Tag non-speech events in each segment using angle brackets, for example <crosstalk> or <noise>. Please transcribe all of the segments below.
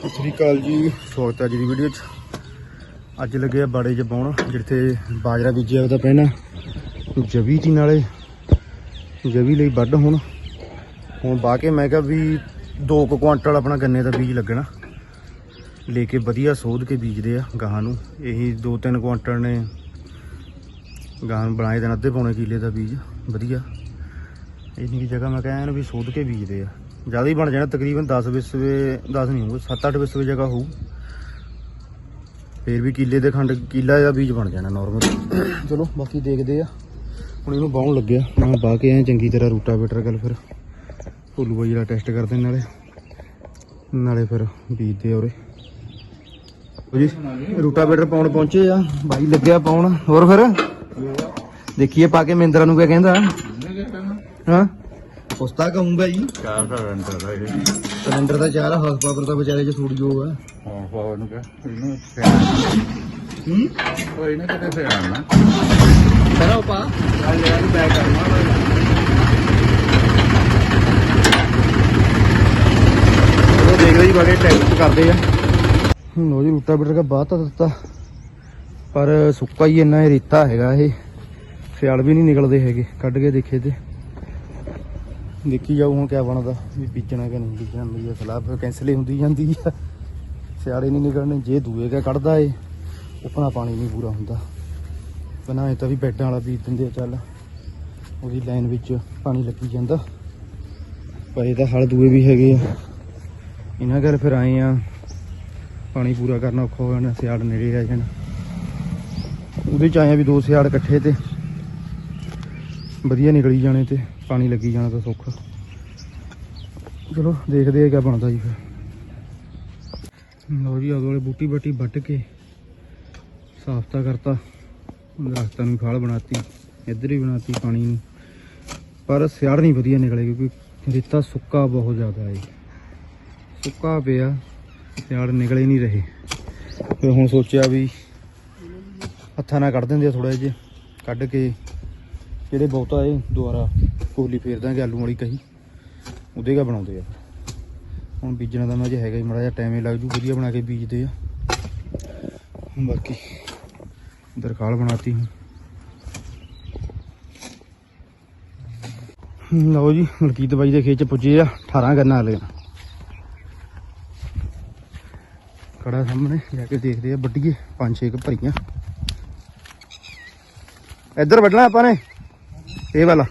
ਸਤਿ ਸ੍ਰੀ ਅਕਾਲ ਜੀ। ਸਵਾਗਤ ਹੈ ਅੱਜ ਦੀ ਵੀਡੀਓ 'ਚ। ਅੱਜ ਲੱਗੇ ਆ ਬਾੜੇ 'ਚ ਪਾਉਣ ਜਿੱਥੇ ਬਾਜਰਾ ਬੀਜਿਆ ਉਹਦਾ ਪਹਿਲਾਂ। ਜਵੀ ਤੀ ਨਾਲੇ, ਜਵੀ ਲਈ ਵੱਢ ਹੁਣ। ਹੁਣ ਬਾਹ ਕੇ ਮੈਂ ਕਿਹਾ ਵੀ 2 ਕੁਆਂਟਲ ਆਪਣਾ ਗੰਨੇ ਦਾ ਬੀਜ ਲੱਗਣਾ। ਲੈ ਕੇ ਵਧੀਆ ਸੋਧ ਕੇ ਬੀਜਦੇ ਆ ਗਾਹਾਂ ਨੂੰ। ਇਹੀ 2-3 ਕੁਆਂਟਲ ਨੇ। ਗਾਹਾਂ ਨੂੰ ਬਣਾਏ ਦੇਣ ਅੱਧੇ ਪੌਣੇ ਕਿੱਲੇ ਦਾ ਬੀਜ। ਵਧੀਆ। ਇੰਨੀ ਕੀ ਜਗ੍ਹਾ ਮੈਂ ਕਹਿੰਦਾ ਵੀ ਸੋਧ ਕੇ ਬੀਜਦੇ ਆ। ਜ਼ਿਆਦਾ ਹੀ ਬਣ ਜਾਣਾ, ਤਕਰੀਬਨ 10 ਵਿਸਵੇ 10 ਨਹੀਂ ਹੋਊਗਾ 7-8 ਵਿਸਵੇ ਜਗ੍ਹਾ ਹੋਊ। ਫੇਰ ਵੀ ਕਿੱਲੇ ਦੇ ਖੰਡ, ਕਿੱਲਾ ਦਾ ਬੀਜ ਬਣ ਜਾਣਾ ਨਾਰਮਲ ਚਲੋ, ਬਾਕੀ ਦੇਖਦੇ ਆ। ਹੁਣ ਇਹਨੂੰ ਬਾਉਣ ਲੱਗਿਆ। ਮੈਂ ਬਾਹ ਕੇ ਆਇਆ ਚੰਗੀ ਤਰ੍ਹਾਂ ਰੂਟਾ ਰੂਟਾਵੇਟਰ ਗੱਲ ਫਿਰ। ਭੁੱਲੂ ਬਾਈ ਦਾ ਟੈਸਟ ਕਰਦੇ ਨਾਲੇ। ਨਾਲੇ ਫਿਰ ਬੀਜਦੇ ਆ ਉਰੇ। ਲਓ ਜੀ ਪਾਉਣ ਪਹੁੰਚੇ ਆ। ਬਾਈ ਲੱਗਿਆ ਪਾਉਣ। ਹੋਰ ਫਿਰ? ਦੇਖੀਏ, ਪਾ ਕੇ ਮਹਿੰਦਰਾ ਨੂੰ ਕਿਆ ਕਹਿੰਦਾ? ਹਾਂ? ਪੁਸਤਾ ਕਹੂੰਗਾ ਜੀ। ਚਾਰ ਦਾ ਰੰਟਰ ਹੈ ਇਹ। ਸਿਲੰਡਰ ਦਾ ਚਾਰ ਹਾਊਸ ਪਾਵਰ ਦਾ ਵਿਚਾਰੇ ਚ ਸਟੂਡੀਓ ਆ। ਹਾਂ ਪਾਵਰ ਨੂੰ ਕਹ ਇਹਨੂੰ ਹੂੰ? ਉਹ ਇਹਨੇ ਕਿਤੇ ਸਿਆਣਾ। ਕਰਾ ਪਾ। ਆ ਯਾਰ ਬੈਕ ਕਰਨਾ ਉਹ ਦੇਖਦੇ ਜੀ ਬਾਗੇ ਟੈਸਟ ਕਰਦੇ ਆ। ਲੋ ਜੀ ਰੂਟਾ ਬਿਟਰ ਦਾ ਬਾਤ ਤਾਂ ਦਿੱਤਾ। ਪਰ ਸੁੱਕਾ ਹੀ ਇੰਨਾ ਰੇਤਾ ਹੈਗਾ ਇਹ। ਸਿਆਲ ਵੀ ਨਹੀਂ ਨਿਕਲਦੇ ਹੈਗੇ ਕੱਢ ਕੇ ਦੇਖੇ ਤੇ। ਦੇਖੀ ਜਾਊ ਹੁਣ ਕਿਆ ਬਣਦਾ, ਵੀ ਬੀਜਣਾ ਕਿ ਨਹੀਂ ਬੀਜਣਾ ਮੇਰੀ ਇਹ ਸਲਾਹ ਫਿਰ ਕੈਂਸਲ ਹੀ ਹੁੰਦੀ ਜਾਂਦੀ ਆ। ਸਿਆੜੇ ਨਹੀਂ ਨਿਕਲਣੇ, ਜੇ ਦੂਏ ਕਾ ਕੱਢਦਾ ਏ ਉਪਨਾ ਪਾਣੀ ਨਹੀਂ ਪੂਰਾ ਹੁੰਦਾ। ਬਣਾਏ ਤਾਂ ਵੀ ਬੈਡਾਂ ਵਾਲਾ ਬੀਜ ਦਿੰਦੇ ਆ, ਚੱਲ। ਉਹਦੀ ਲਾਈਨ ਵਿੱਚ ਪਾਣੀ ਲੱਗੀ ਜਾਂਦਾ। ਪਰ ਇਹ ਤਾਂ ਹਲ ਦੂਏ ਵੀ ਹੈਗੇ ਆ। ਇਹਨਾਂ ਗੱਲ ਫਿਰ ਆਏ ਆ, ਪਾਣੀ ਪੂਰਾ ਕਰਨਾ ਔਖਾ ਹੋ ਜਾਣਾ ਸਿਆੜ ਨੇੜੇ ਆ ਜਾਣ। ਉਹਦੇ ਚ ਆਏ ਆ ਵੀ ਦੋ ਸਿਆੜ ਇਕੱਠੇ ਤੇ। ਵਧੀਆ ਨਿਕਲੀ ਜਾਣੇ ਤੇ। ਪਾਣੀ ਲੱਗੀ ਜਾਣਾ ਤਾਂ ਸੌਖਾ। ਚਲੋ, ਦੇਖਦੇ ਆ ਕਿਆ ਬਣਦਾ ਜੀ ਫਿਰ। ਲਓ ਜੀ ਆਗੇ ਵਾਲੇ ਬੂਟੀ ਬਾਟੀ ਵੱਟ ਕੇ ਸਾਫ਼ ਤਾਂ ਕਰਤਾ। ਦਰਖਤਾਂ ਨੂੰ ਖਾਲ ਬਣਾਤੀ, ਇੱਧਰ ਹੀ ਬਣਾਤੀ ਪਾਣੀ ਨੂੰ। ਪਰ ਸਿਆੜ ਨਹੀਂ ਵਧੀਆ ਨਿਕਲੇ ਕਿਉਂਕਿ ਰੇਤਾ ਸੁੱਕਾ ਬਹੁਤ ਜ਼ਿਆਦਾ ਹੈ ਸੁੱਕਾ ਪਿਆ, ਸਿਆੜ ਨਿਕਲੇ ਨਹੀਂ ਰਹੇ। ਫਿਰ ਹੁਣ ਸੋਚਿਆ ਵੀ ਹੱਥਾਂ ਨਾਲ ਕੱਢ ਦਿੰਦੇ ਆ ਥੋੜਾ ਜਿਹਾ ਕੱਢ ਕੇ ਜਿਹੜੇ ਬਹੁਤਾ ਇਹ ਦੁਬਾਰਾ ਕੋਲੀ ਫੇਰ ਦਾਂਗੇ ਆਲੂ ਵਾਲੀ ਕਹੀ। ਉਹਦੇ ਕਾ ਬਣਾਉਂਦੇ ਆ। ਹੁਣ ਬੀਜਣਾ ਤਾਂ ਮੈਂ ਜੇ ਹੈਗਾ ਹੀ, ਮੜਾ ਜਿਹਾ ਟਾਈਮ ਹੀ ਲੱਗ ਜੂ, ਵਧੀਆ ਬਣਾ ਕੇ ਬੀਜਦੇ ਆ। ਬਾਕੀ ਦਰਖਾਲ ਬਣਾਤੀ ਹੁਣ। ਲਓ ਜੀ, ਮਲਕੀਤ ਬਾਈ ਦੇ ਖੇਤ ਚ ਪੁੱਜੇ ਆ 18 ਗੰਨਾ ਵਾਲੇ ਕੜਾ ਸਾਹਮਣੇ, ਜਾ ਕੇ ਦੇਖਦੇ ਆ ਵੱਡੀਏ ਪੰਜ ਛੇ ਕੁ ਭਰੀਆਂ। ਇੱਧਰ ਵੱਢਣਾ ਆਪਾਂ ਨੇ, ਇਹ ਵਾਲਾ।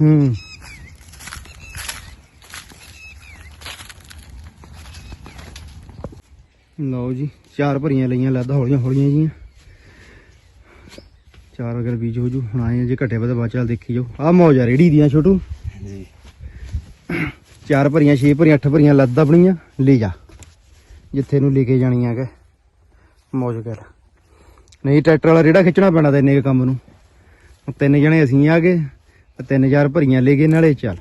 ਹੂੰ। ਲਓ ਜੀ ਚਾਰ ਭਰੀਆਂ ਲਈਆਂ ਲੱਦਾ ਹੌਲੀਆਂ ਹੌਲੀਆਂ ਜੀਆਂ। ਚਾਰ ਅਗਰ ਬੀਜ ਹੋ ਜੂ ਹੁਣ ਆਏ ਆ ਜੇ ਘਟੇ ਵਧੇ ਬਾਅਦ ਚੱਲ ਦੇਖੀ ਜਾਓ। ਆ ਮੌਜਾ ਰੇੜੀ ਦੀਆਂ ਛੋਟੂ। ਜੀ ਚਾਰ ਭਰੀਆਂ ਛੇ ਭਰੀਆਂ ਅੱਠ ਭਰੀਆਂ ਲੱਦ ਆਪਣੀਆਂ ਲੈ ਜਾ ਜਿੱਥੇ ਨੂੰ ਲੈ ਕੇ ਜਾਣੀਆਂ ਕਿ ਮੌਜ ਕਰ। ਨਹੀਂ ਟਰੈਕਟਰ ਵਾਲਾ ਰੇੜਾ ਖਿੱਚਣਾ ਪੈਣਾ ਤੇ ਇੰਨੇ ਕੰਮ ਨੂੰ। ਤਿੰਨ ਜਣੇ ਅਸੀਂ ਆ ਗਏ। ਤਿੰਨ ਚਾਰ ਭਰੀਆਂ ਲੈ ਗਏ ਨਾਲੇ ਚੱਲ।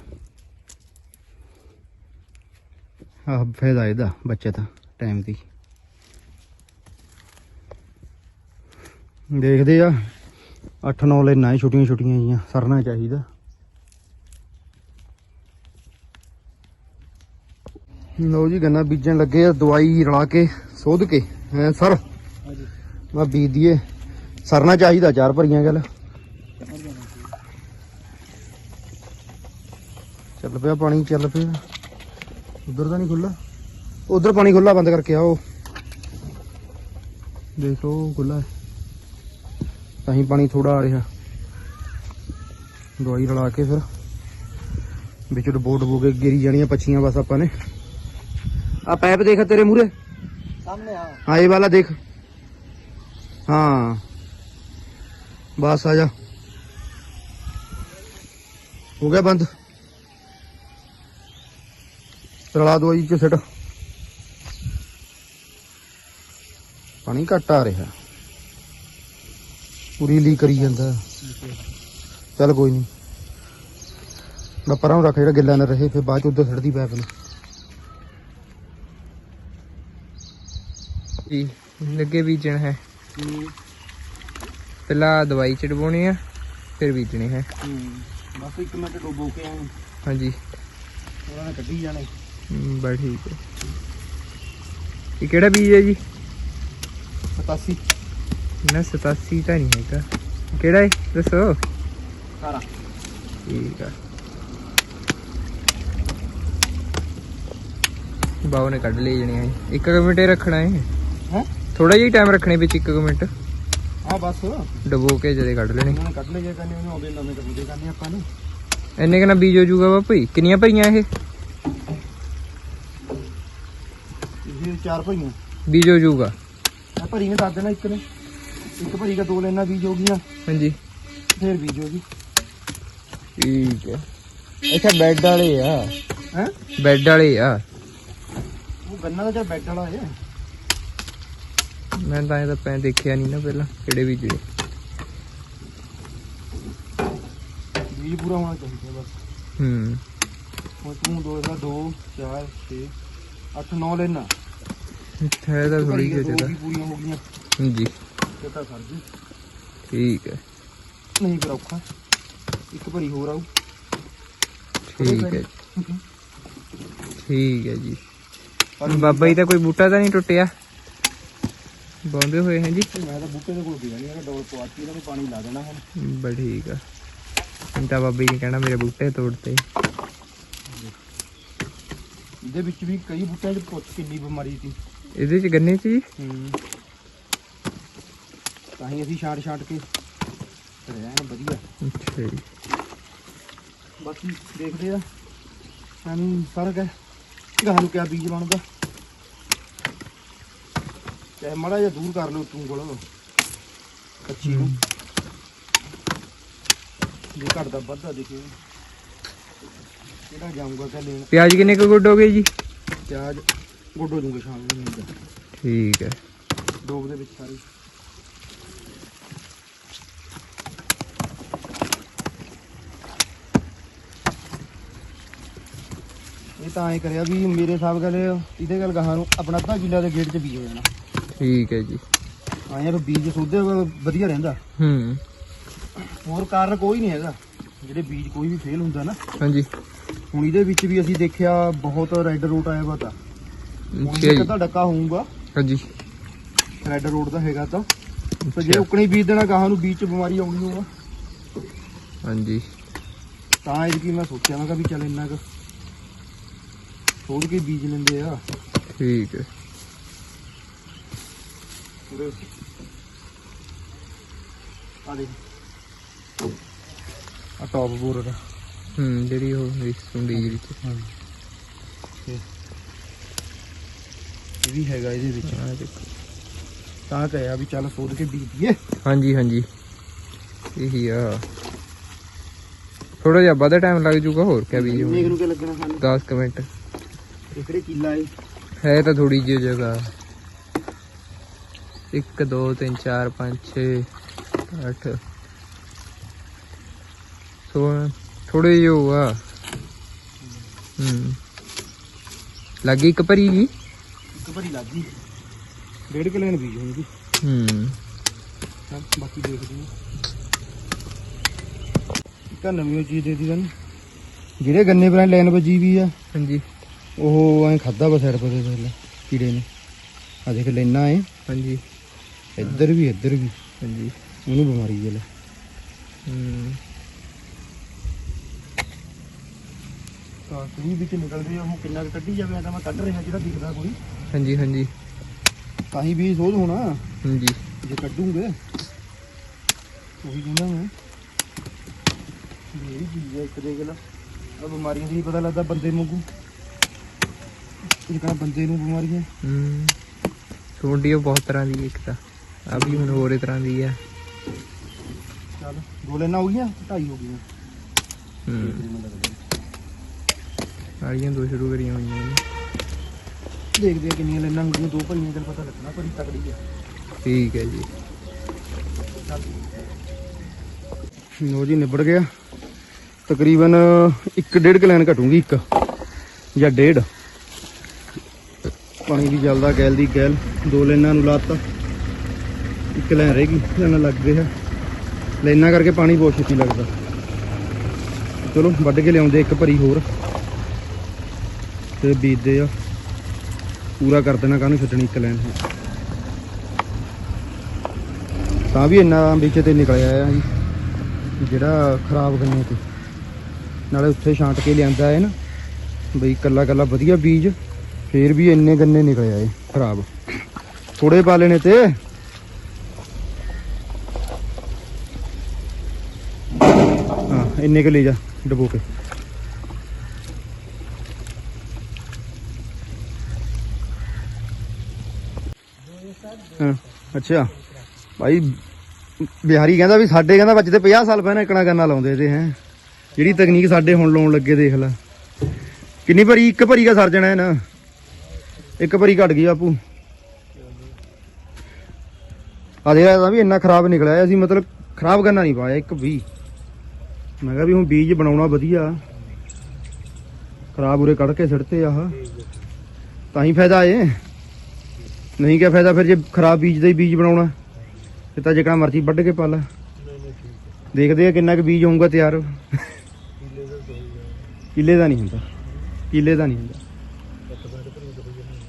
ਆਹ ਫਾਇਦਾ ਇਹਦਾ ਬੱਚਤ ਟਾਈਮ ਦੀ। ਦੇਖਦੇ ਆ 8-9 ਲੈਣਾ ਹੀ ਛੋਟੀਆਂ ਛੋਟੀਆਂ ਜੀਆਂ ਸਰਨਾ ਚਾਹੀਦਾ। ਲਓ ਜੀ ਗੰਨਾ ਬੀਜਣ ਲੱਗੇ ਆ ਦਵਾਈ ਰਲਾ ਕੇ ਸੋਧ ਕੇ। ਹੈਂ ਸਰ? ਮੈਂ ਬੀਜ ਦੀਏ ਸਰਨਾ ਚਾਹੀਦਾ ਚਾਰ ਭਰੀਆਂ ਗੱਲ ਚੱਲ ਪਿਆ ਪਾਣੀ ਚੱਲ ਪਿਆ। ਉਧਰ ਤਾਂ ਨਹੀਂ ਖੁੱਲਾ ਉਧਰ ਪਾਣੀ ਖੁੱਲਾ ਬੰਦ ਕਰਕੇ ਆਓ। ਦੇਖੋ ਖੁੱਲਾ ਤਾਂ ਹੀ ਪਾਣੀ ਥੋੜਾ ਆ ਰਿਹਾ। ਦਵਾਈ ਰਲਾ ਕੇ ਫਿਰ। ਵਿੱਚ ਡਬੋ ਡਬੋ ਕੇ ਗਿਰੀ ਜਾਣੀਆਂ ਪੱਛੀਆਂ ਬਸ ਆਪਾਂ ਨੇ। ਆ ਪੈਪ ਦੇਖ ਤੇਰੇ ਮੂਰੇ ਸਾਹਮਣੇ ਆ। ਹਾਂ ਇਹ ਵਾਲਾ ਦੇਖ। ਹਾਂ। ਬਸ ਆ ਜਾ। ਹੋ ਗਿਆ ਬੰਦ। ਰਲਾ ਦਵਾਈ ਚ ਸਿੱਟ ਪਾਣੀ ਘੱਟ ਆ ਰਿਹਾ। ਪੂਰੀ ਲੀ ਕਰੀ ਜਾਂਦਾ। ਚੱਲ ਕੋਈ ਨਹੀਂ ਮੈਂ ਪਰਾਂ ਰੱਖ ਜਿਹੜਾ ਗਿੱਲਾ ਨਾ ਰਹੇ ਫਿਰ ਬਾਅਦ ਚ ਉਧਰ ਛੱਡਦੀ ਪੈਪ ਨੂੰ। ਜੀ ਲੱਗੇ ਬੀਜਣ ਹੈ। ਪਹਿਲਾਂ ਦਵਾਈ ਚੜਵਾਉਣੀ ਆ ਫਿਰ ਬੀਜਣੀ ਹੈ। ਬਸ ਇੱਕ ਮਿੰਟ ਡੋਬੋ ਕੇ ਆਏ। ਹਾਂਜੀ। ਉਹਨਾਂ ਨੇ ਕੱਢੀ ਜਾਣੇ। ਬਸ ਠੀਕ ਹੈ। ਇਹ ਕਿਹੜਾ ਬੀਜ ਹੈ ਜੀ? 87 ਨਾ 87 ਤਾਂ ਨਹੀਂ ਹੈਗਾ। ਕਿਹੜਾ ਹੈ? ਦੱਸੋ। ਸਾਰਾ ਠੀਕ ਆ। ਬਾਉ ਨੇ ਕੱਢ ਲਈ ਜਣੇ ਇੱਕ ਕੁ ਮਿੰਟ ਹੀ ਰੱਖਣਾ ਹੈ। ਹੈ? ਥੋੜਾ ਜਿਹਾ ਟਾਈਮ ਰੱਖਣੇ ਵਿੱਚ ਇੱਕ ਕੁ ਮਿੰਟ। ਆ ਬਸ। ਡਬੋ ਕੇ ਜਦੇ ਕੱਢ ਲੈਣੇ। ਕੱਢ ਲਏ ਕਰਨੇ ਉਹਨੇ ਆਉਂਦੇ ਨਵੇਂ ਕਬੂਦੇ ਕਰਨੇ ਆਪਾਂ ਨੂੰ। ਇੰਨੇ ਕਿੰਨਾ ਬੀਜ ਹੋ ਜਾਊਗਾ ਬਾਪੂ ਜੀ? ਕਿੰਨੀਆਂ ਭਰੀਆਂ ਇਹ ਇਹ ਚਾਰ ਭਰੀਆਂ। ਬੀਜ ਹੋ ਜਾਊਗਾ ਮੈਂ ਭਰੀ ਨੇ ਦੱਸ ਦੇਣਾ ਇੱਕ ਨੇ। ਇੱਕ ਭਰੀ ਦਾ ਦੋ ਲੈਣਾ ਬੀਜ ਹੋ ਗਈਆਂ। ਹਾਂਜੀ। ਫੇਰ ਬੀਜ ਹੋ ਗਈ। ਠੀਕ ਹੈ। ਅੱਛਾ ਬੈੱਡ ਵਾਲੇ ਆ। ਹੈ? ਬੈੱਡ ਵਾਲੇ ਆ। ਉਹ ਗੰਨਾ ਦਾ ਚਾ ਬੈੱਡ ਵਾਲਾ ਹੈ ਮੈਂ ਤਾਂ ਇਹ ਤਾਂ ਪੈ ਦੇਖਿਆ ਨਹੀਂ ਨਾ ਪਹਿਲਾਂ ਕਿਹੜੇ ਬੀਜ। ਨੇ। ਬੀਜ ਪੂਰਾ ਹੋਣਾ ਚਾਹੀਦਾ ਬਸ। ਹੂੰ। ਹੁਣ ਤੂੰ ਦੋ ਦਾ 2 4 6 8 9 ਲੈਣਾ। ਹੈ ਤਾਂ ਥੋੜੀ ਜਿਹੀ ਜਗ੍ਹਾ। ਪੂਰੀਆਂ ਹੋ ਗਈਆਂ। ਹਾਂਜੀ। ਤੇ ਤਾਂ ਸਰ ਜੀ। ਠੀਕ ਹੈ। ਨਹੀਂ ਫਿਰ ਔਖਾ। ਇੱਕ ਭਰੀ ਹੋਰ ਆਊ। ਠੀਕ ਹੈ। ਠੀਕ ਹੈ ਜੀ। ਬਾਬਾ ਜੀ ਦਾ ਕੋਈ ਬੂਟਾ ਤਾਂ ਨਹੀਂ ਟੁੱਟਿਆ? ਬੌਂਦੇ ਹੋਏ ਹੈ ਜੀ। ਮੈਂ ਤਾਂ ਬੂਟੇ ਦੇ ਕੋਲ ਗਿਆ ਨਹੀਂ ਹੈਗਾ ਡੋਲ ਪਵਾਤੀ ਇਹਨਾਂ ਨੂੰ ਪਾਣੀ ਲਾ ਦੇਣਾ ਹੁਣ। ਬਸ ਠੀਕ ਆ। ਤਾਂ ਬਾਬਾ ਜੀ ਨੇ ਕਹਿਣਾ ਮੇਰੇ ਬੂਟੇ ਤੋੜਤੇ। ਇਹਦੇ ਵਿੱਚ ਵੀ ਕਈ ਬੂਟਿਆਂ 'ਚ ਕਿੰਨੀ ਬਿਮਾਰੀ ਸੀ। ਇਹਦੇ ਚ ਗੰਨੇ ਚ ਜੀ? ਹੂੰ। ਤਾਂ ਹੀ ਅਸੀਂ ਛਾਂਟ ਛਾਂਟ ਕੇ ਰਹਿ ਐਨ ਵਧੀਆ। ਅੱਛਾ ਜੀ। ਬਾਕੀ ਦੇਖਦੇ ਆ। ਸਾਨੂੰ ਫ਼ਰਕ ਹੈ। ਗਾਹ ਨੂੰ ਕਿਆ ਬੀਜ ਲਾਉਣ ਦਾ ਚਾਹੇ ਮਾੜਾ ਜਿਹਾ ਦੂਰ ਕਰ ਲਓ ਤੂੰ ਕੋਲ। ਕੱਚੀ ਨੂੰ। ਜੇ ਘਟਦਾ ਵੱਧਦਾ ਦਿਖੇ ਕਿਹੜਾ ਜਾਊਗਾ ਕਿ ਲੈਣ ਪਿਆਜ਼ ਕਿੰਨੇ ਕੁ ਗੁੱਡ ਹੋ ਗਏ ਜੀ? ਪਿਆਜ ਗੋਡੋ ਦੂੰਗੇ ਸ਼ਾਮ ਨੂੰ ਠੀਕ ਹੈ। ਡੋਬ ਦੇ ਵਿੱਚ ਸਾਰੇ। ਇਹ ਤਾਂ ਐ ਕਰਿਆ ਵੀ ਮੇਰੇ ਹਿਸਾਬ ਗੱਲ ਇਹਦੇ ਗੱਲ ਗਾਹਾਂ ਨੂੰ ਆਪਣਾ ਅੱਧਾ ਕਿੱਲਾ ਦੇ ਗੇਟ 'ਚ ਬੀਜ ਹੋ ਜਾਣਾ। ਠੀਕ ਹੈ ਜੀ। ਹਾਂ ਯਾਰ ਬੀਜ ਸੋਧੇ ਵਧੀਆ ਰਹਿੰਦਾ। ਹੂੰ। ਹੋਰ ਕਾਰਨ ਕੋਈ ਨਹੀਂ ਹੈਗਾ। ਜਿਹੜੇ ਬੀਜ ਕੋਈ ਵੀ ਫੇਲ ਹੁੰਦਾ ਨਾ। ਹਾਂਜੀ। ਹੁਣ ਇਹਦੇ ਵਿੱਚ ਵੀ ਅਸੀਂ ਦੇਖਿਆ ਬਹੁਤ ਰੈੱਡ ਰੂਟ ਆਇਆ ਵਾ ਤਾਂ। ਹੁਣ ਅੱਛਾ ਜੀ। ਤਾਂ ਡੱਕਾ ਹੋਊਗਾ। ਹਾਂਜੀ। ਰੈੱਡ ਰੋਡ ਦਾ ਹੈਗਾ ਤਾਂ। ਤੇ ਜੇ ਅੱਛਾ, ਉਕਣੀ ਬੀਜ ਦੇਣਾ ਗਾਹਾਂ ਨੂੰ ਬੀਜ 'ਚ ਬਿਮਾਰੀ ਆਉਣੀ ਹੋਊਗਾ। ਹਾਂਜੀ। ਤਾਂ ਇਹ ਕੀ ਮੈਂ ਸੋਚਿਆ ਮੈਂ ਕਿਹਾ ਵੀ ਚੱਲ ਇੰਨਾ ਕੁ ਥੋੜ ਕੇ ਬੀਜ ਲੈਂਦੇ ਆ। ਠੀਕ ਹੈ। ਪੂਰੇ ਆ ਦੇਖ। ਆ ਟੌਪ ਬੋਰ ਦਾ ਹੂੰ ਜਿਹੜੀ ਉਹ ਮੇਰੀ ਸੁੰਡੀ ਜਿਹੜੀ। ਚ ਵੀ ਹੈਗਾ ਇਹਦੇ ਵਿੱਚ ਆਹ ਦੇਖੋ। ਤਾਂ ਕਹਿਆ ਵੀ ਚੱਲ ਸੋਧ ਕੇ ਬੀਜ ਦਈਏ। ਹਾਂਜੀ ਹਾਂਜੀ। ਇਹੀ ਆ। ਥੋੜਾ ਜਿਹਾ ਵੱਧ ਟਾਈਮ ਲੱਗ ਜੂਗਾ ਹੋਰ ਕਿਆ ਬੀਜ ਦੇਖ ਨੂੰ ਕੀ ਲੱਗਣਾ ਸਾਨੂੰ? 10 ਕੁ ਮਿੰਟ। ਇਹ ਕਿਹੜੇ ਕਿੱਲਾ ਏ? ਹੈ ਤਾਂ ਥੋੜੀ ਜਿਹੀ ਜਗ੍ਹਾ। 1 2 3 4 5 6 8 ਸੋ ਥੋੜੇ ਜਿਹੇ ਹੋਆ ਹੂੰ। ਲੱਗੀ ਇੱਕ ਭਰੀ ਜੀ? ਇੱਕ ਭਰੀ ਲੱਗ ਗਈ। ਡੇਢ ਕਿੱਲੇ ਨੂੰ ਬੀਜ ਹੋਣਗੇ ਹੂੰ। ਚੱਲ ਬਾਕੀ ਦੇਖਦੇ ਹਾਂ। ਇੱਕ ਆਹ ਨਵੀਂ ਚੀਜ਼ ਦੇ ਦੀ ਤੈਨੂੰ ਜਿਹੜੇ ਗੰਨੇ ਬਰਾਂ ਲਾਈਨ ਵੱਜੀ ਵੀ ਆ ਹਾਂਜੀ। ਉਹ ਐ ਖਾਦਾ ਵਾ ਸਾਈਡ ਪਰ ਦੇ ਕੀੜੇ ਨੇ। ਆ ਦੇਖ ਲੈਣਾ ਏ ਹਾਂਜੀ। ਇੱਧਰ ਵੀ ਇੱਧਰ ਵੀ। ਹਾਂਜੀ। ਉਹਨੂੰ ਬਿਮਾਰੀ ਹੈ ਲੈ। ਹੂੰ। ਤਾਂ ਕੀ ਵਿੱਚ ਨਿਕਲਦੀ ਆ ਉਹ ਕਿੰਨਾ ਕੁ ਕੱਢੀ ਜਾਵੇ ਤਾਂ ਮੈਂ ਕੱਢ ਰਿਹਾ ਜਿਹੜਾ ਦਿਖਦਾ ਕੋਈ। ਹਾਂਜੀ ਹਾਂਜੀ। ਤਾਂ ਹੀ ਵੀ ਸੋਧ ਹੋਣਾ। ਹਾਂਜੀ। ਜੇ ਕੱਢੂਗੇ ਉਹੀ ਕਹਿੰਦਾ ਮੈਂ। ਇਹ ਚੀਜ਼ ਹੈ ਇੱਕ ਲਾ। ਆ ਬਿਮਾਰੀਆਂ ਦੀ ਨੀ ਪਤਾ ਲੱਗਦਾ ਬੰਦੇ ਇਹ ਕਹਿੰਦਾ ਬੰਦੇ ਨੂੰ ਬਿਮਾਰੀਆਂ। ਹੂੰ। ਸੁੰਡੀ ਉਹ ਬਹੁਤ ਤਰ੍ਹਾਂ ਦੀ ਹੈ ਇੱਕ ਤਾਂ। ਆ ਵੀ ਹੁਣ ਹੋਰ ਤਰ੍ਹਾਂ ਦੀ ਆ। ਚੱਲ ਦੋ ਲੈਣਾ ਹੋ ਗਈਆਂ ਢਾਈ ਹੋ ਗਈਆਂ। ਹੂੰ। ਆਲੀਆਂ ਦੋ ਸ਼ੁਰੂ ਕਰੀਆਂ ਹੋਈਆਂ ਨੇ। ਦੇਖਦੇ ਆ ਕਿੰਨੀਆਂ ਲੈਣਾ ਹੁੰਦੀਆਂ ਦੋ ਭਰੀਆਂ, ਤੈਨੂੰ ਪਤਾ ਲੱਗਣਾ, ਭਰੀ ਤਕੜੀ ਆ। ਠੀਕ ਹੈ ਜੀ। ਲੋ ਜੀ, ਨਿਬੜ ਗਿਆ। ਤਕਰੀਬਨ 1.5 ਕਿ ਘਟੂਗੀ ਇੱਕ, ਜਾਂ ਡੇਢ। ਪਾਣੀ ਵੀ ਚੱਲਦਾ, ਗੈਲ ਦੀ ਗੈਲ, ਦੋ ਲਾਈਨਾਂ ਨੂੰ ਲਾਤਾ। ਇੱਕ ਲੈਣ ਰਹੇਗੀ ਗਈ ਲਾਈਨਾਂ ਲੱਗ ਗਿਆ। ਲਾਈਨਾਂ ਕਰਕੇ ਪਾਣੀ ਬਹੁਤ ਛੇਤੀ ਲੱਗਦਾ। ਚਲੋ, ਵੱਢ ਕੇ ਲਿਆਉਂਦੇ, ਇੱਕ ਭਰੀ ਹੋਰ। ਤੇ ਬੀਜਦੇ ਆ। ਪੂਰਾ ਕਰ ਦੇਣਾ, ਕਾਹਨੂੰ ਛੱਡਣੀ ਇੱਕ ਲਾਈਨ ਤਾਂ ਵੀ ਇੰਨਾ ਵਿੱਚ ਤੇ ਨਿਕਲਿਆ ਆ ਜੀ ਜਿਹੜਾ ਖਰਾਬ ਗੰਨੇ ਤੇ। ਨਾਲੇ ਉੱਥੇ ਛਾਂਟ ਕੇ ਲਿਆਂਦਾ ਹੈ ਨਾ, ਬਈ ਕੱਲਾ ਕੱਲਾ ਵਧੀਆ ਬੀਜ, ਫੇਰ ਵੀ ਇੰਨੇ ਗੰਨੇ ਨਿਕਲੇ ਆਏ ਖਰਾਬ। ਥੋੜੇ ਪਾ ਲੈਣੇ ਤੇ। ਹਾਂ, ਇੰਨੇ ਕੁ ਲੈ ਜਾ, ਡਬੋ ਕੇ। ਹਾਂ, ਅੱਛਾ। ਭਾਈ, ਬਿਹਾਰੀ ਕਹਿੰਦਾ ਵੀ ਸਾਡੇ ਕਹਿੰਦਾ ਬੱਚੇ ਤੇ 50 ਸਾਲ ਪਹਿਲਾਂ ਇਕਣਾ ਗੰਨਾ ਲਾਉਂਦੇ ਤੇ ਹੈ। ਜਿਹੜੀ ਤਕਨੀਕ ਸਾਡੇ ਹੁਣ ਲਾਉਣ ਲੱਗੇ ਦੇਖ ਲੈ। ਕਿੰਨੀ ਭਰੀ, ਇੱਕ ਭਰੀ ਦਾ ਸਰ ਜਾਣਾ ਨਾ ਇੱਕ ਭਰੀ ਘਟ ਗਈ ਆਪੂ ਆ ਦੇਖ ਇਹਦਾ ਵੀ ਇੰਨਾ ਖਰਾਬ ਨਿਕਲਿਆ ਅਸੀਂ ਮਤਲਬ ਖਰਾਬ ਕਰਨਾ ਨਹੀਂ ਪਾਇਆ, ਇੱਕ ਵੀ। ਮੈਂ ਕਿਹਾ ਵੀ ਹੁਣ ਬੀਜ ਬਣਾਉਣਾ ਵਧੀਆ। ਖਰਾਬ ਉਰੇ ਕੱਢ ਕੇ ਸਿੱਟਤੇ ਆਹ। ਤਾਂ ਹੀ ਫਾਇਦਾ ਏ ਨਹੀਂ ਕਿਆ ਫਾਇਦਾ ਫਿਰ ਜੇ ਖਰਾਬ ਬੀਜ ਦਾ ਬੀਜ ਬਣਾਉਣਾ। ਫਿਰ ਤਾਂ ਜਿਕਣਾ ਮਰਜ਼ੀ ਵੱਢ ਕੇ ਪਾ ਲੈ। ਦੇਖਦੇ ਆ ਕਿੰਨਾ ਕੁ ਬੀਜ ਹੋਊਗਾ ਤਿਆਰ। ਕਿੱਲੇ ਦਾ ਨਹੀਂ ਹੁੰਦਾ। ਕਿੱਲੇ ਦਾ ਨਹੀਂ ਹੁੰਦਾ।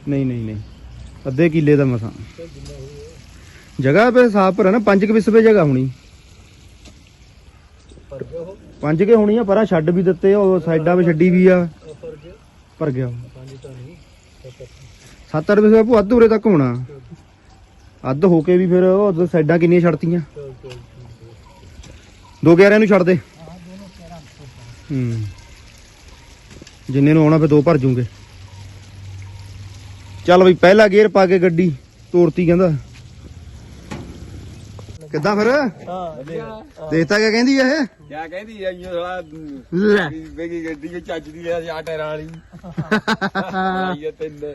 ਨਹੀਂ ਨਹੀਂ ਨਹੀਂ। ਅੱਧੇ ਕਿੱਲੇ ਦਾ ਮਸਾ। ਜਗ੍ਹਾ ਤੇ ਸਾਫ਼ ਪਰ ਨਾ, ਪੰਜ ਕਿ ਵਿਸਵੇ ਜਗ੍ਹਾ ਹੋਣੀ। ਪੰਜ ਕੇ ਹੋਣੀ ਆ, ਪਰਾਂ ਛੱਡ ਵੀ ਦਿੱਤੇ ਉਹ ਸਾਈਡਾਂ 'ਤੇ ਛੱਡੀ ਵੀ ਆ। ਪਰ ਗਿਆ ਪਰ ਗਿਆ। 7 ਰੁਪਏ ਬਾਪੂ ਅੱਧ ਉਰੇ ਤੱਕ ਹੋਣਾ। ਅੱਧ ਹੋ ਕੇ ਵੀ ਫਿਰ ਉਹ ਸਾਈਡਾਂ ਕਿੰਨੀਆਂ ਛੱਡਤੀਆਂ। ਦੋ ਗਿਆਰਾਂ ਨੂੰ ਛੱਡ ਦੇ। ਹੂੰ। ਜਿੰਨੇ ਨੂੰ ਆਉਣਾ ਫਿਰ ਦੋ ਭਰ ਜੂਗੇ। ਚੱਲ ਬਈ ਪਹਿਲਾ ਗੇਅਰ ਪਾ ਕੇ ਗੱਡੀ ਤੋਰਤੀ ਕਹਿੰਦਾ। ਕਿੱਦਾਂ ਫਿਰ? ਦੇਖਤਾ ਕਿਆ ਕਹਿੰਦੀ ਇਹ। ਕਿਆ ਕਹਿੰਦੀ ਆ ਇਹ ਸਾਲਾ ਲੈ। ਗੱਡੀ ਵਿੱਚ ਚੱਜਦੀ ਆ ਟੈਰਾਂ ਵਾਲੀ। <laughs> ਆਈ ਤਿੰਨ।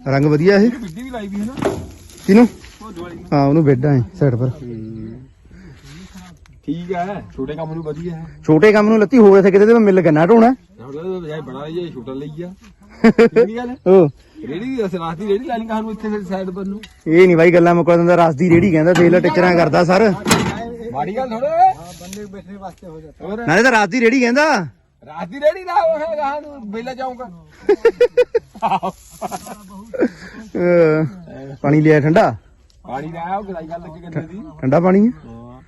ਰੰਗ ਵਧੀਆ ਇਹ? ਬਿੱਡੀ ਵੀ ਲਾਈ ਵੀ ਹੈ ਨਾ। ਕਿਨੂੰ ਹਾਂ ਉਹਨੂੰ ਬੈੱਡਾਂ ਹੈ ਸਾਈਡ ਪਰ। ਠੀਕ ਹੈ ਛੋਟੇ ਕੰਮ ਨੂੰ ਵਧੀਆ ਹੈ। ਛੋਟੇ ਕੰਮ ਨੂੰ ਲੱਤੀ ਹੋ ਇੱਥੇ ਕਿਤੇ ਤੇ ਮੈਂ ਮਿਲ ਗੰਨਾ ਢੋਣਾ ਹੁਣ। ਬਜਾਏ ਬੜਾ ਲਈ ਛੋਟਾ ਲਈ ਆ। <laughs> ਕੀ ਗੱਲ ਓ। ਰੇੜੀ ਦੀ ਅਸਰਾਤ ਦੀ ਰੇੜੀ ਲੈਣੀ ਕਹਾਂ ਨੂੰ ਇੱਥੇ ਫਿਰ ਸਾਈਡ ਪਰ ਨੂੰ? ਇਹ ਨਹੀਂ ਬਾਈ ਗੱਲਾਂ ਮੁਕਾ ਦਿੰਦਾ ਰਸ ਦੀ ਰੇੜੀ ਕਹਿੰਦਾ ਦੇਖ ਲੈ ਟਿਚਰਾਂ ਕਰਦਾ ਸਰ। ਮਾੜੀ ਗੱਲ ਥੋੜੇ ਹਾਂ ਬੰਦੇ ਬੈਠਣੇ ਵਾਸਤੇ ਹੋ ਜਾਂਦਾ। ਨਾਲੇ ਤਾਂ ਰਸ ਦੀ ਰੇੜੀ ਕਹਿੰਦਾ। ਰਾਤ ਦੀ ਰੇੜੀ ਨਾ ਉਹ ਕਹਾਂ ਨੂੰ ਵੇਲਾ ਜਾਊਂਗਾ। ਅਹ, ਪਾਣੀ ਲਿਆ ਠੰਡਾ? ਪਾਣੀ ਦਾ ਉਹ ਗਲਾਈ ਗੱਲ ਲੱਗੇ ਗੰਦੇ ਦੀ। ਠੰਡਾ ਪਾਣੀ ਹੈ।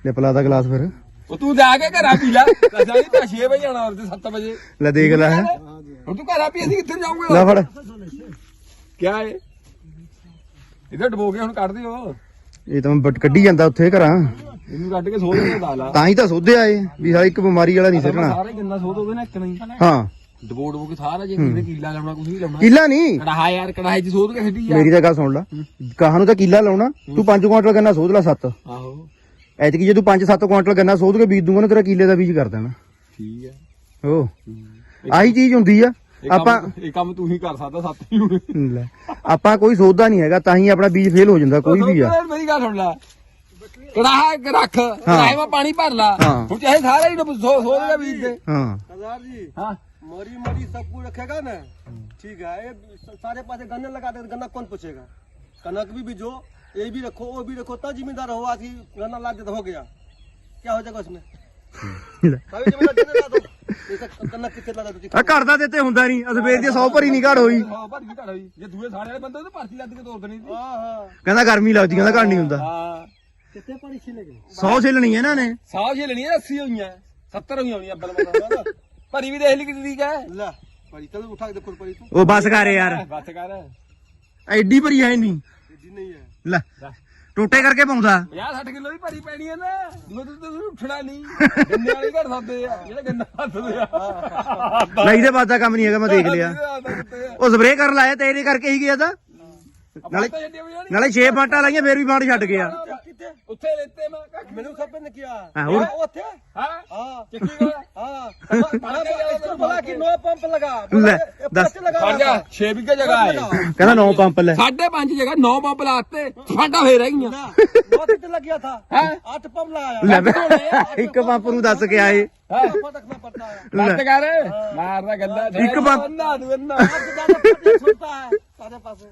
ਲੈ ਪਲਾ ਦਾ ਗਲਾਸ ਫਿਰ। ਉਹ ਤੂੰ ਜਾ ਕੇ ਘਰਾਂ ਪੀ ਲੈ। ਕਸਾਂ ਦੀ ਤਾਂ 6 ਵਜੇ ਆਣਾ ਔਰ 7 ਵਜੇ। ਲੈ ਦੇਖ ਲੈ। ਹੈਂ। ਹੁਣ ਤੂੰ ਘਰਾਂ ਪੀ ਅਸੀਂ ਕਿੱਥੇ ਜਾਊਂਗੇ ਲੈ ਫੜ। ਕੀ ਹੈ ਇਧਰ ਡਬੋ ਕੇ ਹੁਣ ਕੱਢ ਦਿਓ। ਇਹ ਤਾਂ ਮੈਂ ਬੱਟ ਕੱਢੀ ਜਾਂਦਾ ਉੱਥੇ ਘਰਾਂ। ਇਹਨੂੰ ਕੱਢ ਕੇ ਸੋਧ ਦੇ ਦਾਲਾ ਤਾਂ ਹੀ ਤਾਂ ਸੋਧਿਆ ਏ ਵੀ ਸਾਲਾ ਇੱਕ ਬਿਮਾਰੀ ਵਾਲਾ ਨਹੀਂ ਸਿੱਟਣਾ ਸਾਰਾ ਹੀ ਗੰਨਾ ਸੋਧ ਉਹਦੇ ਨਾਲ ਇੱਕ ਨਹੀਂ। ਹਾਂ। ਡਬੋੜ ਉਹ ਕਿ ਸਾਰਾ ਜੇ ਕਿਸੇ ਕੀਲਾ ਲਾਉਣਾ ਕੁਝ ਵੀ ਲਾਉਣਾ। ਕਿੱਲਾ ਨਹੀਂ। ਕੜਾਹਾ ਯਾਰ ਕੜਾਹੇ ਚ ਸੋਧ ਕੇ ਹੱਡੀ ਮੇਰੀ ਤਾਂ ਗੱਲ ਸੁਣ ਲੈ। ਗਾਹਾਂ ਤਾਂ ਕਿੱਲਾ ਲਾਉਣਾ? ਤੂੰ 5 ਕੁਆਂਟਲ ਗੰਨਾ ਸੋਧ ਲੈ 7 ਆਹੋ। ਐਤਕੀ ਜੇ ਤੂੰ 5-7 ਕੁਆਂਟਲ ਗੰਨਾ ਸੋਧ ਕੇ ਬੀਜ ਦੂੰਗਾ ਨਾ ਤੇਰਾ ਕਿੱਲੇ ਦਾ ਬੀਜ ਕਰ ਦੇਣਾ। ਠੀਕ ਆ। ਓ। ਆਹੀ ਚੀਜ਼ ਹੁੰਦੀ ਆ। ਆਪਾਂ ਇਹ ਕੰਮ ਤੂੰ ਹੀ ਕਰ ਸਕਦਾ ਸੱਤ ਹੀ ਲੈ ਆਪਾਂ ਕੋਈ ਸੋਧਦਾ ਨਹੀਂ ਹੈਗਾ ਤਾਂ ਹੀ ਆਪਣਾ ਬੀਜ ਫੇਲ ਹੋ ਜਾਂਦਾ ਕੋਈ ਵੀ ਆ। ਮੇਰੀ ਗੱਲ ਸੁਣ ਲੈ। ਕੜਾਹਾ ਇੱਕ ਰੱਖ ਕੜਾਹੇ ਵਿੱਚ ਪਾਣੀ ਭਰ ਲਾ। ਹੁਣ ਚਾਹੇ ਸਾਰਾ ਹੀ ਡੁੱਬ- ਸੋਧ ਕੇ ਬੀਜ ਦੇ। ਹਾਂ। ਸਰਦਾਰ ਜੀ। ਹਾਂ। मरी मरी सब कुछ रखेगा ना ठीक है ये सारे पासे गन्ने लगा दे गन्ना कौन पूछेगा कनक भी बीजो ये भी रखो वो भी रखो तब जिम्मेदार हो आज ही गन्ना ला दे तो हो गया क्या हो जाएगा उसमें ਲੈ। सारी जिम्मेदार देने ला दो जैसे गन्ना कितने लगा दो ਆ ਘਰ ਦਾ ਦਿੱਤੇ ਹੁੰਦਾ ਨਹੀਂ ਅਸਵੇਰ ਦੀ 100 ਭਰੀ ਨਹੀਂ ਘੜ ਹੋਈ ਹਾਂ ਭਰ ਗਈ ਘੜ ਹੋਈ ਜੇ ਦੂਏ ਸਾੜੇ ਵਾਲੇ ਬੰਦੇ ਉਹਦੇ ਭਰਤੀ ਲੱਦ ਕੇ ਤੋੜ ਦੇਣੀ ਸੀ हाँ हाँ ਕਹਿੰਦਾ ਗਰਮੀ ਲੱਗਦੀ ਕਹਿੰਦਾ ਘੜ ਨਹੀਂ ਹੁੰਦਾ ਹਾਂ कितने पानी छिलेंगे 100 ਛਿਲਣੀ ਇਹਨਾਂ ਨੇ ਸਾਹ ਛੇ ਲੈਣੀ 80 ਹੋਈਆਂ 70 ਹੋਈਆਂ ਹੋਣੀਆਂ ਅੱਬਲ ਮਤਲਬ ਭਰੀ ਵੀ ਦੇਖ ਲਈ ਕਿ ਠੀਕ ਹੈ। ਲੈ ਭਾਈ ਤੈਨੂੰ ਉਠਾ ਕੇ ਦੇਖੋ ਭਾਈ ਤੂੰ। ਉਹ ਬਸ ਕਰ ਯਾਰ। ਬੱਤ ਕਰ। ਐਡੀ ਭਰੀ ਹੈ ਨਹੀਂ। ਜਿੱਦੀ ਨਹੀਂ ਹੈ। ਲੈ ਟੋਟੇ ਕਰਕੇ ਪਾਉਂਦਾ। 50 60 ਕਿਲੋ ਦੀ ਭਰੀ ਪੈਣੀ ਹੈ ਨਾ। ਜਦੋਂ ਤੂੰ ਤੂੰ ਉੱਠਣਾ ਨਹੀਂ। ਗੰਨੇ ਵਾਲੀ ਘੜ ਸਕਦੇ ਆ ਜਿਹੜਾ ਗੰਨਾ ਹੱਥਦੇ ਆ। ਲਈ ਦੇ ਬਾਅਦ ਕੰਮ ਨਹੀਂ ਹੈਗਾ ਮੈਂ ਦੇਖ ਲਿਆ। ਉਹ ਸਪਰੇ ਕਰਨ ਲਾਇਆ ਤੇਰੇ ਕਰਕੇ ਹੀ ਗਿਆ ਤਾਂ। ਨਾਲੇ ਨਾਲੇ 6 ਬਾਟਾਂ ਲਾਈਆਂ ਫੇਰ ਵੀ ਬਾਟ ਛੱਡ ਗਿਆ। ਉੱਥੇ ਉੱਥੇ ਲੈਤੇ ਮੈਂ ਕੱਖ ਮੈਨੂੰ ਖੱਬੇ ਨੇ ਕਿਹਾ। ਹਾਂ, ਹੋਰ? ਉਹ ਉੱਥੇ? ਹਾਂ ਹਾਂ। ਚੱਕੀ ਗਾ ਹਾਂ। ਤੂੰ ਬੋਲਾ ਕਿ ਨੋ ਪੰਪ ਲਗਾ। ਬੋਲਾ ਲੈ, ਕਿ ਇਹ ਦੱਸ। ਪੰਚ ਲਗਾ ਖੜ ਜਾ 6 ਵਿਗਾ ਜਗ੍ਹਾ ਹੈ। ਕਹਿੰਦਾ ਨੌ ਪੰਪ ਲੈ। ਸਾਢੇ ਪੰਜ ਜਗ੍ਹਾ ਨੌ ਬੰਬ ਲਾਤੇ ਫਾਂਡਾ ਫੇਰ ਰਹੀਆਂ ਨੋ ਤੇ ਲੱਗਿਆ ਥਾ। ਹੈਂ? ਅੱਠ ਪੰਪ ਲਗਾਇਆ ਲੈ ਬੇ, ਇੱਕ ਪੰਪ ਨੂੰ ਦੱਸ ਕੇ ਆਏ। ਹਾਂ। ਪਤਾ ਕਿਵੇਂ ਪੜਦਾ ਹੈ ਲੱਤ ਲੈ। ਕਰ। ਮਾਰਦਾ ਗੱਲਾਂ ਇੱਕ ਬੰਬ- ਨਾ ਦੂੰ ਨਾ ਅੱਜ ਦਾ ਪਤਾ ਸੁਣਤਾ ਹੈ ਸਾਡੇ ਪਾਸੇ।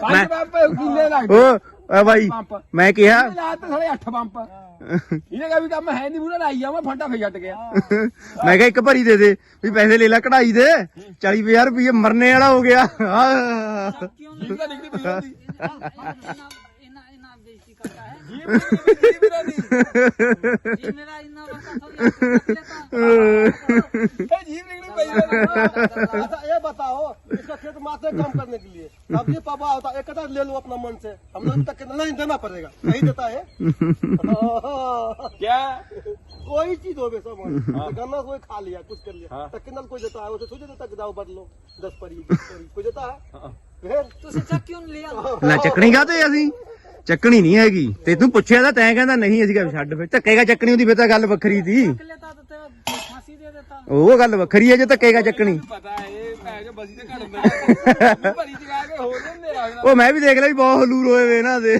ਪੰਜ ਮੈਂ- ਬੰਬ ਕਿੰਨੇ ਲੱਗਦੇ? ਓ ਆ ਬਾਈ ਪੰਪ। ਮੈਂ ਕਿਹਾ ਲਾਤੇ ਸਾਲੇ 8 ਪੰਪ। ਇਹਨੇ ਕਹਾ ਵੀ ਕੰਮ ਹੈ ਨਹੀਂ ਪੂਰਾ ਲਾਈ ਜਾਵਾਂ ਫੰਡਾ ਫੇ ਛੱਡ ਗਿਆ। ਮੈਂ ਕਿਹਾ ਇੱਕ ਭਰੀ ਦੇ ਦੇ ਵੀ ਪੈਸੇ ਲੈ ਲੈ ਕਢਾਈ ਦੇ। 40000 ਰੁਪਏ ਮਰਨੇ ਵਾਲਾ ਹੋ ਗਿਆ। ਆਹ। ਜੀਵ ਤਾਂ ਨਿਕਲੀ ਪਈ ਹੁੰਦੀ ਮੇਰਾ ਨਹੀਂ ये मेरा इना बता थोड़ी ਇਹ ਜੀਵ ਨਿਕਲੀ ਪਈ ਹੁੰਦੀ अच्छा ये बताओ इसका खेत मात्र कम करने के लिए सब्जी पापा होता है एक कदर ले लो अपना मन से हम लोग तक नहीं देना पड़ेगा नहीं देता है क्या कोई चीज हो वैसा मन गन्ना कोई खा लिया कुछ कर लिया हाँ। तो किन्नल कोई देता है उसे सोचे देता कि जाओ बदलो दस परी बीस परी कोई देता है फिर तो उसे चक क्यों लिया ਲੈ ਚੱਕਣੀ ਗਾ ਤੇ ਅਸੀਂ ਚੱਕਣੀ ਨਹੀਂ ਹੈਗੀ। ਤੇ ਤੂੰ ਪੁੱਛਿਆ ਤਾਂ ਤੈਂ ਕਹਿੰਦਾ ਨਹੀਂ ਅਸੀਂ ਕਿਹਾ ਛੱਡ ਫਿਰ। ਧੱਕੇਗਾ ਚੱਕਣੀ ਉਹਦੀ ਫਿਰ ਤਾਂ ਗੱਲ ਵੱਖਰੀ ਦੀ। ਉਹ ਗੱਲ ਵੱਖਰੀ ਹੈ ਜੇ ਧੱਕੇਗਾ ਚੱਕਣੀ। ਮੈਂ ਉਹ ਮੈਂ ਵੀ ਦੇਖ ਲਿਆ ਵੀ ਬਹੁਤ ਹਲੂਰ ਹੋਏ ਵੇ ਇਹਨਾਂ ਦੇ।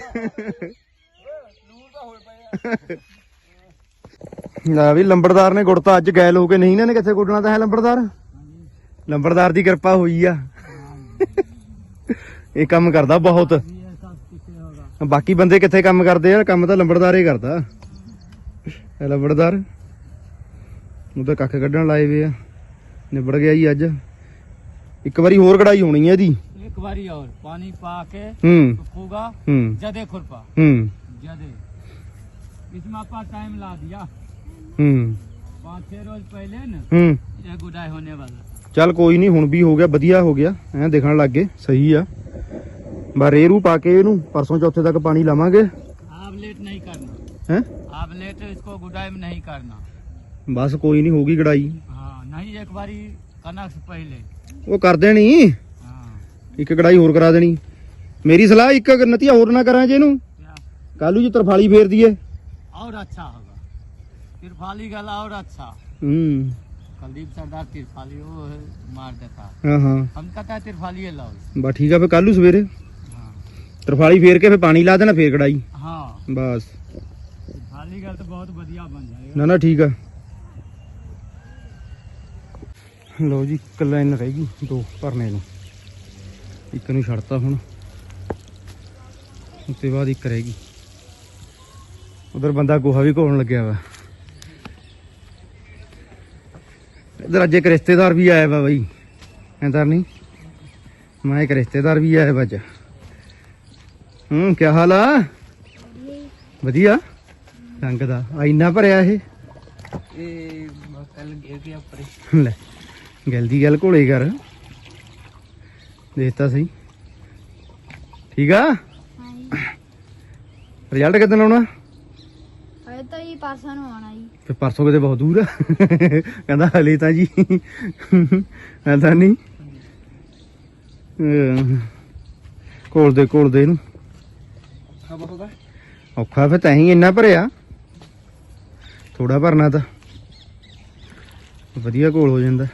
ਲਾ ਵੀ ਲੰਬੜਦਾਰ ਨੇ ਗੁੜਤਾ ਅੱਜ ਗੈਲ ਹੋ ਕੇ ਨਹੀਂ ਇਹਨਾਂ ਨੇ ਕਿੱਥੇ ਗੁੱਡਣਾ ਤਾਂ ਹੈ ਲੰਬੜਦਾਰ? ਲੰਬੜਦਾਰ ਦੀ ਕਿਰਪਾ ਹੋਈ ਆ। ਇਹ ਕੰਮ ਕਰਦਾ ਬਹੁਤ। ਬਾਕੀ ਬੰਦੇ ਕਿੱਥੇ ਕੰਮ ਕਰਦੇ ਆ ਕੰਮ ਤਾਂ ਲੰਬੜਦਾਰ ਹੀ ਕਰਦਾ ਇਹ ਲੰਬੜਦਾਰ ਉਹ ਤਾਂ ਕੱਖ ਕੱਢਣ ਲਾਏ ਵੇ ਆ ਨਿਬੜ ਗਿਆ ਜੀ ਅੱਜ ਇੱਕ ਵਾਰੀ ਹੋਰ ਕਢਾਈ ਹੋਣੀ ਹੈ ਇਹਦੀ एक बारी और पानी पा के ਹੂੰ फूगा ਹੂੰ जदे खुरपा ਹੂੰ जदे इसमें आपका टाइम ला दिया ਹੂੰ पाँच छह रोज पहले न ਹੂੰ ये गुडाई होने वाला ਚੱਲ ਕੋਈ ਨਹੀਂ ਹੁਣ ਵੀ ਹੋ ਗਿਆ ਵਧੀਆ ਹੋ ਗਿਆ ਐ ਦੇਖਣ ਲੱਗ ਗਏ ਸਹੀ ਆ ਬਾ ਰੇਰੂ ਪਾ ਕੇ ਇਹਨੂੰ ਪਰਸੋਂ ਚੌਥੇ ਤੱਕ ਪਾਣੀ ਲਾਵਾਂਗੇ आप लेट नहीं करना ਹੈ आप लेट इसको गुडाई में नहीं करना ਬਸ ਕੋਈ ਨਹੀਂ ਹੋਗੀ ਗੜਾਈ हाँ नहीं एक बारी कनक से पहले ਉਹ ਕਰ ਦੇਣੀ हाँ ਇੱਕ ਗੜਾਈ ਹੋਰ ਕਰਾ ਦੇਣੀ ਮੇਰੀ ਸਲਾਹ ਇੱਕ ਨਤੀਆ ਹੋਰ ਨਾ ਕਰਾਂ ਜੇ ਇਹਨੂੰ क्या ਕਾਲੂ ਜੀ ਤਰਫਾਲੀ ਫੇਰ ਦਈਏ और अच्छा होगा तिरफाली गला और अच्छा ਹੂੰ कुलदीप सरदार तिरफाली वो है, मार देता ਹਾਂ ਹਾਂ हम कहता है तिरफाली लाओ ਬਾ ਠੀਕ ਆ ਫੇ ਕੱਲੂ ਸਵੇਰੇ हाँ ਤਰਫਾਲੀ ਫੇਰ ਕੇ ਫਿਰ ਪਾਣੀ ਲਾ ਦੇਣਾ ਫੇਰ ਕੜਾਈ ਹਾਂ। ਬਸ। ਹਾਲੀ ਗੱਲ ਤਾਂ ਬਹੁਤ ਵਧੀਆ ਬਣ ਜਾਏਗਾ। ਨਾ ਨਾ ਠੀਕ ਆ। ਲਓ ਜੀ ਕੱਲਾ ਇਹਨਾਂ ਰਹਿ ਗਈ ਦੋ ਭਰਨੇ ਨੂੰ। ਇੱਕ ਨੂੰ ਛੱਡਤਾ ਹੁਣ। ਤੋਂ ਬਾਅਦ ਇੱਕ ਰਹਿ ਗਈ। ਉਧਰ ਬੰਦਾ ਗੋਹਾ ਵੀ ਘੋਣ ਲੱਗਿਆ ਵਾ। ਇਧਰ ਅੱਜ ਇੱਕ ਰਿਸ਼ਤੇਦਾਰ ਵੀ ਆਇਆ ਵਾ ਬਾਈ। ਐਂਦਾ ਨਹੀਂ? ਮੈਂ ਇੱਕ ਰਿਸ਼ਤੇਦਾਰ ਵੀ ਆਇਆ ਵਾ ਅੱਜ। ਹੂੰ ਕੀ ਹਾਲ ਆ? ਵਧੀਆ। ਰੰਗ ਦਾ। ਆ ਇੰਨਾ ਭਰਿਆ ਇਹ? ਇਹ ਕੱਲ ਗਿਰ ਗਿਆ ਉੱਪਰ ਲੈ ਗੱਲ ਦੀ ਗੱਲ ਘੋਲੇ ਕਰ। ਦੇਖਤਾ ਸਹੀ। ਠੀਕ ਆ? ਰਿਜ਼ਲਟ ਕਿਦਾਂ ਆਉਣਾ? ਹਲੇ ਤਾਂ ਹੀ ਪਰਸੋਂ ਨੂੰ ਆਉਣਾ ਜੀ। ਤੇ ਪਰਸੋਂ ਕਿਤੇ ਬਹੁਤ ਦੂਰ ਆ। ਕਹਿੰਦਾ ਹਲੇ ਤਾਂ ਜੀ। ਐਂਦਾ ਨਹੀਂ? ਘੋਲ ਦੇ ਘੋਲ ਦੇ ਇਹਨੂੰ। ਖਬਰ ਹੁੰਦਾ ਔਖਾ ਫਿਰ ਤਾਂ ਹੀ ਇੰਨਾ ਭਰਿਆ। ਥੋੜਾ ਭਰਨਾ ਤਾਂ। ਵਧੀਆ ਘੋਲ ਹੋ ਜਾਂਦਾ।